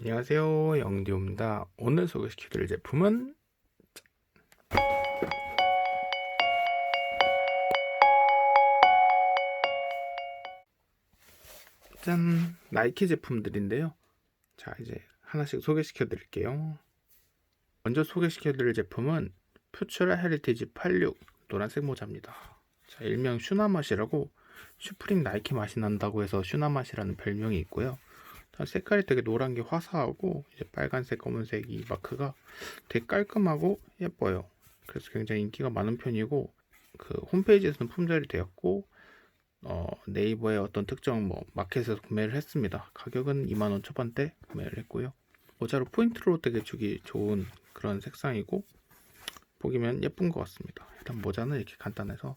안녕하세요. 영디오입니다. 오늘 소개시켜드릴 제품은 짠! 나이키 제품들인데요. 자 이제 하나씩 소개시켜드릴게요. 먼저 소개시켜드릴 제품은 퓨처라 헤리티지 86 노란색 모자입니다. 자 일명 슈나맛이라고 슈프림 나이키 맛이 난다고 해서 슈나맛이라는 별명이 있고요. 자, 색깔이 되게 노란 게 화사하고 이제 빨간색, 검은색 이 마크가 되게 깔끔하고 예뻐요. 그래서 굉장히 인기가 많은 편이고 그 홈페이지에서는 품절이 되었고 어, 네이버의 어떤 특정 뭐 마켓에서 구매를 했습니다. 가격은 2만 원 초반대 구매를 했고요. 모자로 포인트로 되게 주기 좋은 그런 색상이고 보기면 예쁜 것 같습니다. 일단 모자는 이렇게 간단해서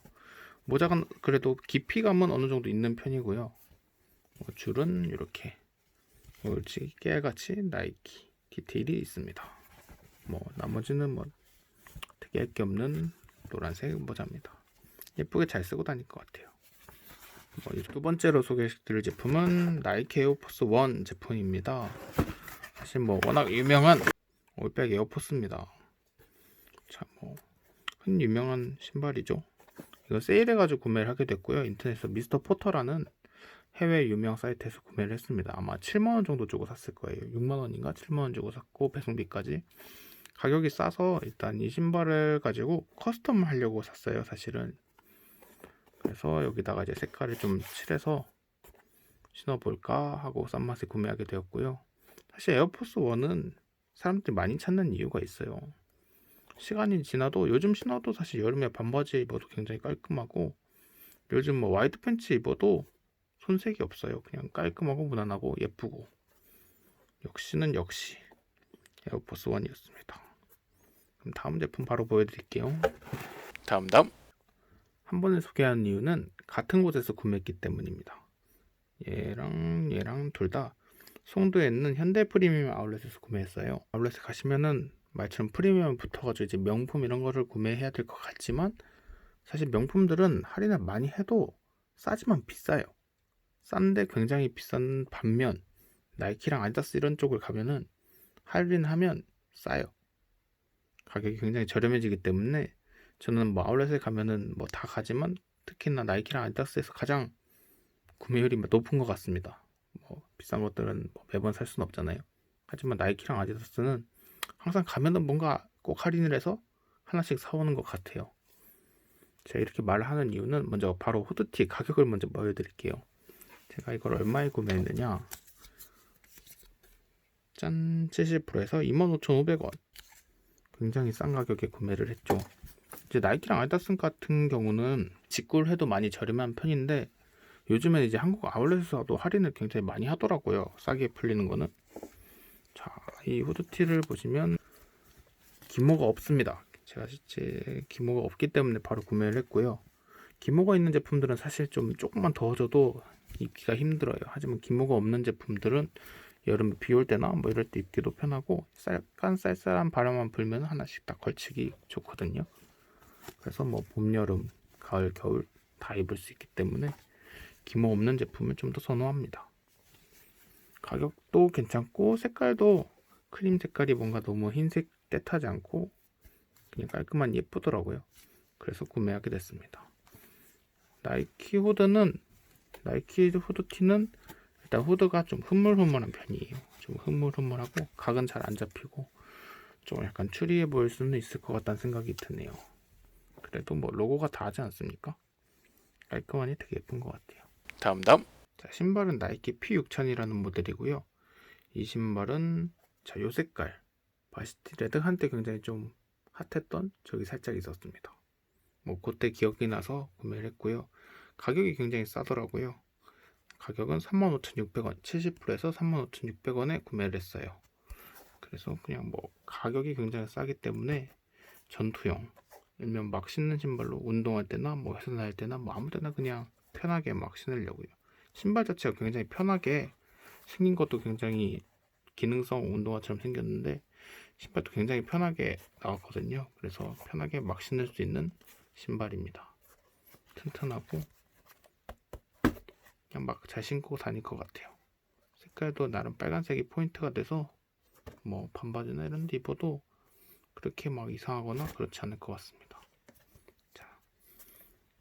모자가 그래도 깊이감은 어느 정도 있는 편이고요. 뭐 줄은 이렇게 옳지 깨알같이 나이키 디테일이 있습니다. 뭐 나머지는 뭐 특이할 게 없는 노란색 모자입니다. 예쁘게 잘 쓰고 다닐 것 같아요. 뭐, 두 번째로 소개해드릴 제품은 나이키 에어포스 1 제품입니다. 사실 뭐 워낙 유명한 올백 에어포스입니다. 자, 뭐흔 유명한 신발이죠. 이거 세일해가지고 구매를 하게 됐고요. 인터넷에서 미스터 포터라는 해외 유명 사이트에서 구매를 했습니다. 아마 7만원 정도 주고 샀을 거예요. 6만원인가? 7만원 주고 샀고 배송비까지. 가격이 싸서 일단 이 신발을 가지고 커스텀 하려고 샀어요 사실은. 그래서 여기다가 이제 색깔을 좀 칠해서 신어볼까 하고 싼 맛에 구매하게 되었고요. 사실 에어포스 1은 사람들이 많이 찾는 이유가 있어요. 시간이 지나도 요즘 신어도 사실 여름에 반바지 입어도 굉장히 깔끔하고 요즘 뭐 와이드 팬츠 입어도 손색이 없어요. 그냥 깔끔하고 무난하고 예쁘고 역시는 역시 에어포스 1이었습니다. 그럼 다음 제품 바로 보여드릴게요. 다음 다음 한 번에 소개한 이유는 같은 곳에서 구매했기 때문입니다. 얘랑 얘랑 둘 다 송도에 있는 현대 프리미엄 아울렛에서 구매했어요. 아울렛에 가시면은 말처럼 프리미엄 붙어가지고 이제 명품 이런 거를 구매해야 될 것 같지만 사실 명품들은 할인을 많이 해도 싸지만 비싸요. 싼데 굉장히 비싼 반면 나이키랑 아디다스 이런 쪽을 가면은 할인하면 싸요. 가격이 굉장히 저렴해지기 때문에 저는 뭐 아울렛에 가면은 뭐 다 가지만 특히나 나이키랑 아디다스에서 가장 구매율이 높은 것 같습니다. 뭐 비싼 것들은 뭐 매번 살 수는 없잖아요. 하지만 나이키랑 아디다스는 항상 가면은 뭔가 꼭 할인을 해서 하나씩 사오는 것 같아요. 제가 이렇게 말을 하는 이유는 먼저 바로 후드티 가격을 먼저 보여드릴게요. 제가 이걸 얼마에 구매했느냐? 짠 70%에서 25,500원. 굉장히 싼 가격에 구매를 했죠. 이제 나이키랑 아디다스 같은 경우는 직구를 해도 많이 저렴한 편인데 요즘엔 이제 한국 아울렛에서도 할인을 굉장히 많이 하더라고요. 싸게 풀리는 거는. 자 이 후드티를 보시면 기모가 없습니다. 제가 실제 기모가 없기 때문에 바로 구매를 했고요. 기모가 있는 제품들은 사실 좀 조금만 더 줘도 입기가 힘들어요. 하지만 기모가 없는 제품들은 여름에 비올 때나 뭐 이럴 때 입기도 편하고 약간 쌀쌀한 바람만 불면 하나씩 딱 걸치기 좋거든요. 그래서 뭐 봄, 여름, 가을, 겨울 다 입을 수 있기 때문에 기모 없는 제품을 좀 더 선호합니다. 가격도 괜찮고 색깔도 크림 색깔이 뭔가 너무 흰색 떼타지 않고 그냥 깔끔한 예쁘더라고요. 그래서 구매하게 됐습니다. 나이키 후드는 나이키 후드티는 일단 후드가 좀 흐물흐물한 편이에요. 좀 흐물흐물하고 각은 잘 안 잡히고 좀 약간 추리해 보일 수는 있을 것 같다는 생각이 드네요. 그래도 뭐 로고가 다 하지 않습니까? 깔끔하니 되게 예쁜 것 같아요. 다음 다음. 자 신발은 나이키 P6000이라는 모델이고요. 이 신발은 자 요 색깔 바시티 레드 한때 굉장히 좀 핫했던 적이 살짝 있었습니다. 뭐 그때 기억이 나서 구매를 했고요. 가격이 굉장히 싸더라고요. 가격은 35,600원, 70%에서 35,600원에 구매를 했어요. 그래서 그냥 뭐 가격이 굉장히 싸기 때문에 전투용, 일면 막 신는 신발로 운동할 때나 뭐 회사 다닐 때나 뭐 아무 때나 그냥 편하게 막 신으려고요. 신발 자체가 굉장히 편하게 생긴 것도 굉장히 기능성 운동화처럼 생겼는데 신발도 굉장히 편하게 나왔거든요. 그래서 편하게 막 신을 수 있는 신발입니다. 튼튼하고 그냥 막 잘 신고 다닐 것 같아요. 색깔도 나름 빨간색이 포인트가 돼서 뭐 반바지나 이런 데 입어도 그렇게 막 이상하거나 그렇지 않을 것 같습니다. 자,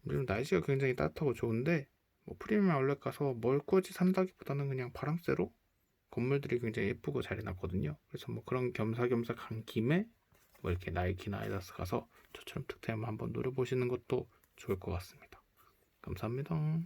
요즘 날씨가 굉장히 따뜻하고 좋은데 뭐 프리미엄 아울렛 가서 뭘 굳이 산다기보다는 그냥 바람 쐬러 건물들이 굉장히 예쁘고 잘 해놨거든요. 그래서 뭐 그런 겸사겸사 간 김에 뭐 이렇게 나이키나 아디다스 가서 저처럼 득템 한번 노려보시는 것도 좋을 것 같습니다. 감사합니다.